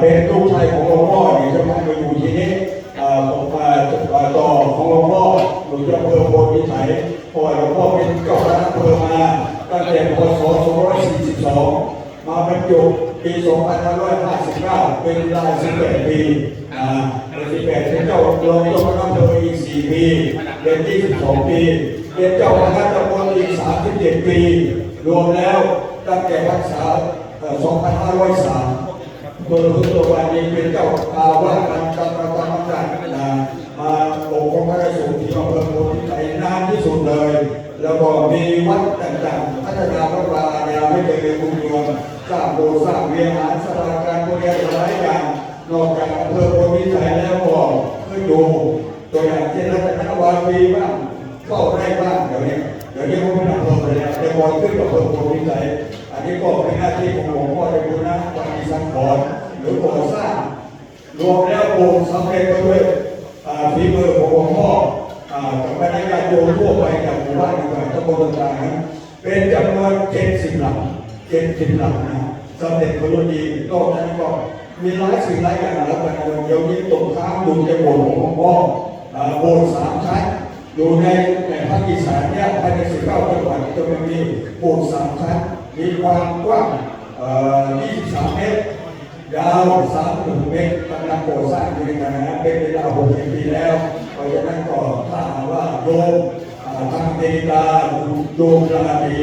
เป็นลูกชายของหลวงพ่อเนี่ยจะมาอยู่ที่นี้อ่ผมมาต่อของหลวงพ่อหลวงพ่ออำเภอโพธิวิสัยพราะว่าหลวงพ่อเป็นเจ้าคณะอำเภอมา ตั้งแต่พศ242 มาบรรจุปี 2559 เป็นเวลา18 ปีอ่าเป็น18เป็นเจ้ารองเจ้าคณะอำเภออีก 4 ปี เป็น 22 ปี เป็นเจ้าคณะตำบลอีก 37 ปี รวมแล้วตั้งแต่พรรษา2503 ตัวรู้ตัววันนี้เป็นเจ้าอาวาสการกรรมการการนะมาปกครองพระสงฆ์ที่อำเภอโพธิไชยนานที่สุดเลย แล้วก็มีวัดต่างๆพัฒนาพระบาลาไม่เคยเป็นกรุงเมืองสร้างโบสถ์สร้างเวียนหาสลาการบริการหลายอย่างนอกจากอำเภอโพธิไชยแล้วก็ขึ้นดูตัวอย่างเช่นรัตนวารีบ้างเข้าได้บ้างเดี๋ยวนี้เดี๋ยวนี้เขาไม่ทำอำเภอเลยนะแต่ก่อนขึ้นกับอำเภอโพธิไชย นี้ก็เป็นหน้าที่ของหลวงพ่อในบุญนะปฏิสังขรหรือก่อสร้างรวมแล้วโบสถ์สำเร็จไปด้วยฝีมือของหลวงพ่อกับคณะญาติโยมทั่วไปจากหมู่บ้านต่างๆตำบลต่างๆเป็นจำนวนเจ็ดสิบหลังเจ็ดสิบหลังนะสำเร็จพระดีนอกจากนั้นก็มีหลายสิ่งหลายอย่างแล้วกันเดี๋ยวนี้ตกค้างอยู่ในโบสถ์ของหลวงพ่อโบสถ์สามชั้นอยู่ในในภาคอีสานเนี่ยภายในสิบเก้าจังหวัดจะมีโบสถ์สามชั้น มีความกว้าง23 เมตร ยาว3เมตรกำลังก่อสร้างอยู่ในขณะนั้นเป็นเวลา60ปีแล้วเพราะฉะนั้นก็ถ้าหากว่าโยมทางเมริกาโยมราดี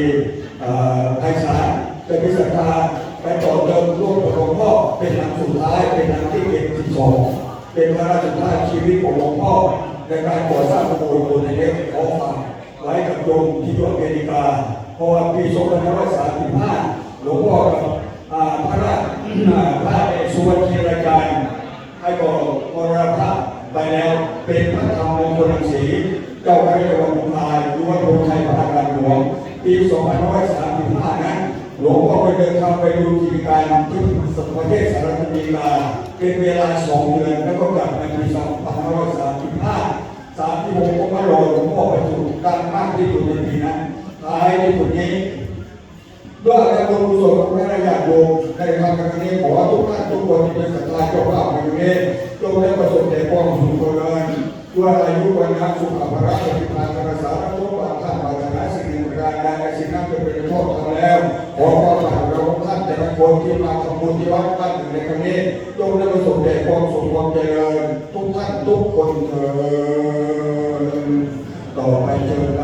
ไพศาลจะมีศรัทธาไปต่อเติมร่วมกับหลวงพ่อเป็นหลังสุดท้ายเป็นหลังที่72เป็นพระราชทานชีวิตของหลวงพ่อในการก่อสร้างโบสถ์ในเล็กขอฝากไว้กับโยมที่อยู่อเมริกา พราะว่าปี2535หลวงพ่อกับพระราชาพระเอกสุวรรณธีรายการให้ก็มรณภาพไปแล้วเป็นพระธรรมมงคลรังสีเจ้าพระเจ้าบุญทายหรือว่าพระชัยพระการหลวงปี2535นั้นหลวงพ่อไปเดินทางไปดูกิจการที่ประเทศสหรัฐอเมริกาเป็นเวลาสองเดือนแล้วก็กลับมาปี2535สามที่ผมก็มารอหลวงพ่อไปถูกการมากที่สุดในปีนั้น ท้ายที่สุดนี้ด้วยการบุญกุศลของพระญาติโยมในทางการนี้ขอทุกท่านทุกคนที่เป็นศรัทธาเจ้าภาพในวันนี้จงได้ประสบแต่ความสุขเจริญด้วยอายุวันนะสุขภาระปฏิภาณรักษาทุกบางท่านปรารถนาสิ่งหนึ่งประการใดในสิ่งนั้นจะเป็นโทษทำแล้วขอความปรารถนาท่านแต่ละคนที่มาทำบุญที่วัดบ้านหนึ่งในครั้งนี้จงได้ประสบแต่ความสุขความเจริญทุกท่านทุกคนเถิดต่อไปเจริ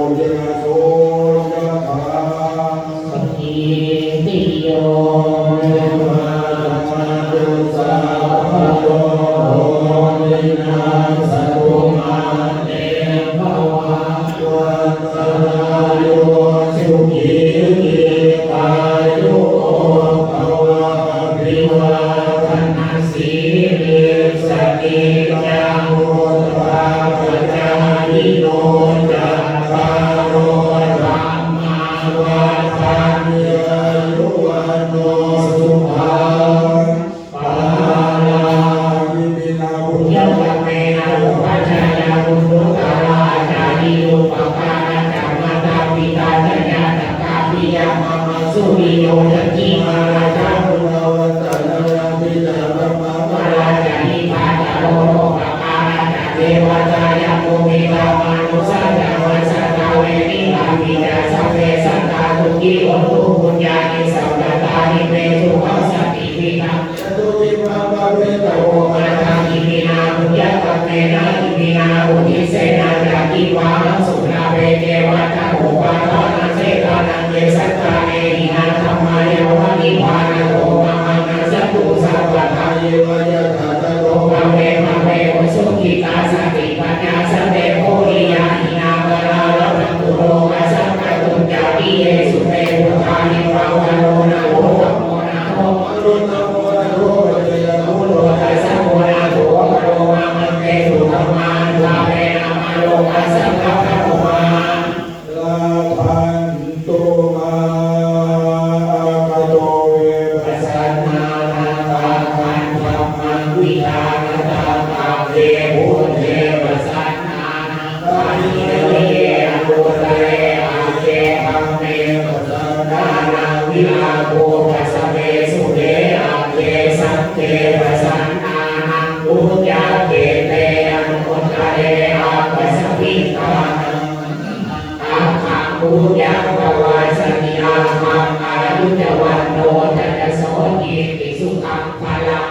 ภูยังภวาสติอามังอายุจวันโนจันโสเยติสุขังพลัง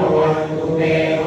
Lord who made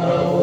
sorrow.